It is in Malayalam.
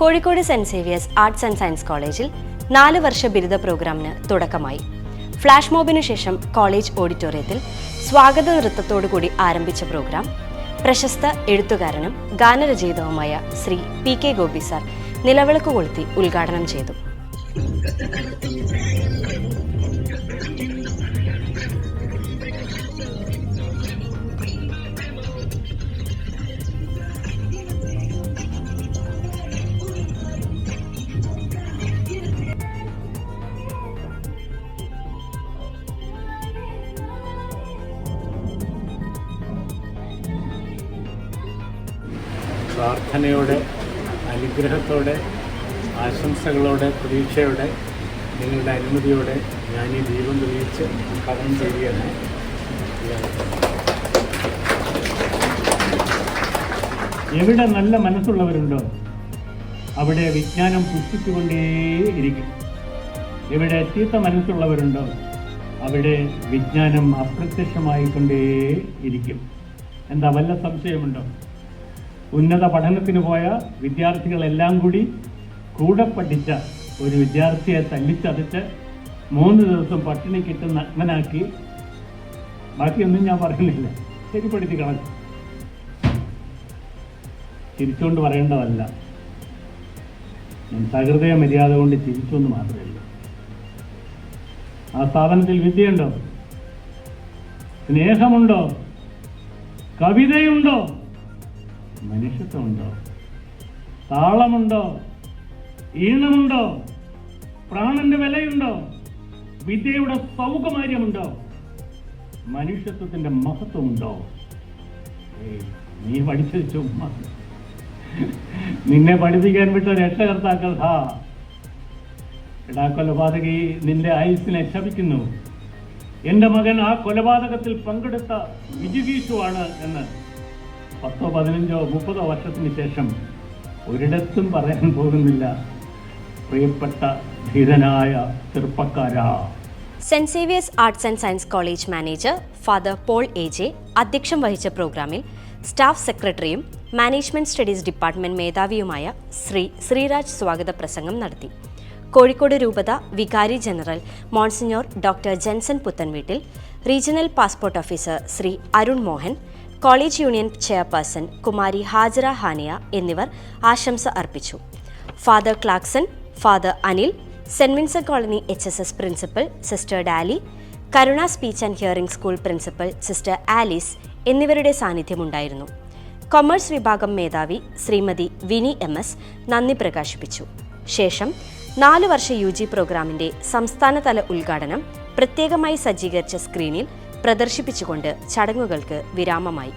Kozhikode saint Xavier's arts and science കോളേജിൽ നാല് വർഷ ബിരുദ പ്രോഗ്രാമിന് തുടക്കമായി. ഫ്ലാഷ് മോബിനു ശേഷം കോളേജ് ഓഡിറ്റോറിയത്തിൽ സ്വാഗത നൃത്തത്തോടുകൂടി ആരംഭിച്ച പ്രോഗ്രാം. പ്രശസ്ത എഴുത്തുകാരനും ഗാനരചയിതാവുമായ Shri P K Gopi sir നിലവിളക്ക് കൊളുത്തി ഉദ്ഘാടനം ചെയ്തു. പ്രാർത്ഥനയോടെ അനുഗ്രഹത്തോടെ ആശംസകളോടെ പ്രതീക്ഷയോടെ നിങ്ങളുടെ അനുമതിയോടെ ഞാൻ ഈ ദീപം തെളിയിച്ച് ഉദ്ഘാടനം ചെയ്യുകയാണ് എവിടെ നല്ല മനസ്സുള്ളവരുണ്ടോ അവിടെ വിജ്ഞാനം പുഷ്പിച്ചുകൊണ്ടേയിരിക്കും എവിടെ ചീത്ത മനസ്സുള്ളവരുണ്ടോ അവിടെ വിജ്ഞാനം അപ്രത്യക്ഷമായിക്കൊണ്ടേ ഇരിക്കും. എന്താ വല്ല സംശയമുണ്ടോ? ഉന്നത പഠനത്തിന് പോയ വിദ്യാർത്ഥികളെല്ലാം കൂടി കൂടെ പഠിച്ച ഒരു വിദ്യാർത്ഥിയെ തല്ലിച്ചതച്ച് മൂന്ന് ദിവസം പട്ടിണിക്കിട്ട് നഗ്നനാക്കി. ബാക്കിയൊന്നും ഞാൻ പറയുന്നില്ല. ശരിപ്പെടുത്തി കളഞ്ഞു. ചിരിച്ചുകൊണ്ട് പറയേണ്ടതല്ല. ഞാൻ സഹൃദയ മര്യാദ കൊണ്ട് ചിരിച്ചു എന്ന് മാത്രമേ ഉള്ളൂ ആ സ്ഥാപനത്തിൽ വിദ്യയുണ്ടോ? സ്നേഹമുണ്ടോ? കവിതയുണ്ടോ? മനുഷ്യത്വമുണ്ടോ? താളമുണ്ടോ? ഈണമുണ്ടോ? പ്രാണന്റെ വിലയുണ്ടോ? വിദ്യയുടെ സൗകുമാര്യമുണ്ടോ? മനുഷ്യത്വത്തിന്റെ മഹത്വമുണ്ടോ? നീ പഠിച്ചത് ചുമ്മാ. നിന്നെ പഠിപ്പിക്കാൻ വിട്ട രക്ഷകർത്താക്കൾ ഹാ. എടാ കൊലപാതകി നിന്റെ ആയുസിനെ ശപിക്കുന്നു. എന്റെ മകൻ ആ കൊലപാതകത്തിൽ പങ്കെടുത്ത വിജിഗീഷുവാണ് എന്ന്. പത്തോ പതിനഞ്ചോ മുപ്പതോ വർഷത്തിന് ശേഷം ഒരിടത്തും പറയാൻ പോകുന്നില്ല. പ്രിയപ്പെട്ട ധീരനായ ചെറുപ്പക്കാരാ. Saint Xavier's arts and science college manager father Paul A J അധ്യക്ഷം വഹിച്ച പ്രോഗ്രാമിൽ സ്റ്റാഫ് സെക്രട്ടറിയും മാനേജ്മെന്റ് സ്റ്റഡീസ് ഡിപ്പാർട്ട്മെന്റ് മേധാവിയുമായ ശ്രീ ശ്രീരാജ് സ്വാഗത പ്രസംഗം നടത്തി. കോഴിക്കോട് രൂപത വികാരി general monsignor doctor Jenson Puthenveettil regional passport officer Shri Arun Mohan college union chairperson Kumari Hajara Haniya എന്നിവർ ആശംസ അർപ്പിച്ചു. Father Claxon father Anil saint Vincent colony H S S principal sister Dolly Karuna speech and hearing school principal sister Alice എന്നിവരുടെ സാന്നിധ്യമുണ്ടായിരുന്നു. കൊമേഴ്സ് വിഭാഗം മേധാവി ശ്രീമതി വിനി എം എസ് നന്ദി പ്രകാശിപ്പിച്ചു. ശേഷം നാല് വർഷ യു ജി പ്രോഗ്രാമിന്റെ സംസ്ഥാനതല ഉദ്ഘാടനം പ്രത്യേകമായി സജ്ജീകരിച്ച സ്ക്രീനിൽ പ്രദർശിപ്പിച്ചുകൊണ്ട് ചടങ്ങുകൾക്ക് വിരാമമായി.